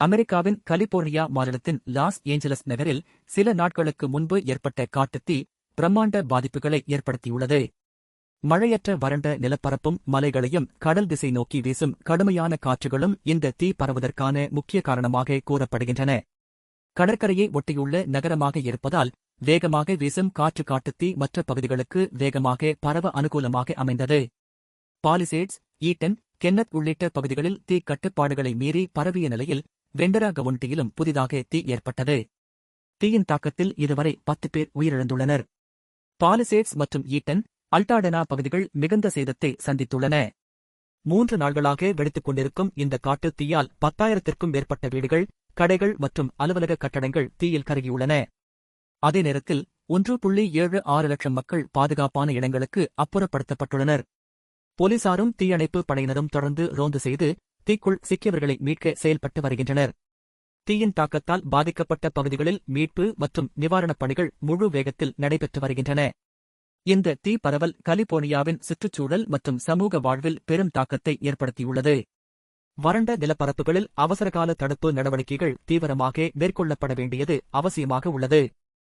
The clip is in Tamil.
அமெரிக்காவின் கலிபோர்னியா மாநிலத்தின் லாஸ் ஏஞ்சலஸ் நகரில் சில நாட்களுக்கு முன்பு ஏற்பட்ட காட்டுத்தீ பிரம்மாண்ட பாதிப்புகளை ஏற்படுத்தியுள்ளது. மழையற்ற வறண்ட நிலப்பரப்பும் மலைகளையும் கடல் திசை நோக்கி வீசும் கடுமையான காற்றுகளும் இந்த தீ பரவுவதற்கான முக்கிய காரணமாக கூறப்படுகின்றன. கடற்கரையை ஒட்டியுள்ள நகரமாக இருப்பதால் வேகமாக வீசும் காற்று காட்டுத்தீ மற்ற பகுதிகளுக்கு வேகமாக பரவ அனுகூலமாக அமைந்தது. பாலிசேட்ஸ் ஈட்டன் கென்னத் உள்ளிட்ட பகுதிகளில் தீ கட்டுப்பாடுகளை மீறி பரவிய நிலையில் வெண்டரா கவுண்டியிலும் புதிதாக தீ ஏற்பட்டது. தீயின் தாக்கத்தில் இதுவரை பத்து பேர் உயிரிழந்துள்ளனர். பாலிசேட்ஸ் மற்றும் ஈட்டன் அல்டாடனா பகுதிகள் மிகுந்த சேதத்தை சந்தித்துள்ளன. மூன்று நாள்களாக வெடித்துக் கொண்டிருக்கும் இந்த காட்டுத் தீயால் பத்தாயிரத்திற்கும் மேற்பட்ட வீடுகள் கடைகள் மற்றும் அலுவலக கட்டடங்கள் தீயில் கருகியுள்ளன. அதே நேரத்தில் ஒன்று புள்ளி ஏழு ஆறு லட்சம் மக்கள் பாதுகாப்பான இடங்களுக்கு அப்புறப்படுத்தப்பட்டுள்ளனர். போலீசாரும் தீயணைப்பு படையினரும் தொடர்ந்து ரோந்து செய்து தீக்குள் சிக்கியவர்களை மீட்க செயல்பட்டு வருகின்றனர். தீயின் தாக்கத்தால் பாதிக்கப்பட்ட பகுதிகளில் மீட்பு மற்றும் நிவாரணப் பணிகள் முழு வேகத்தில் நடைபெற்று வருகின்றன. இந்த தீ பரவல் கலிபோர்னியாவின் சுற்றுச்சூழல் மற்றும் சமூக வாழ்வில் பெரும் தாக்கத்தை ஏற்படுத்தியுள்ளது. வறண்ட நிலப்பரப்புகளில் அவசரகால தடுப்பு நடவடிக்கைகள் தீவிரமாக மேற்கொள்ளப்பட வேண்டியது அவசியமாக உள்ளது.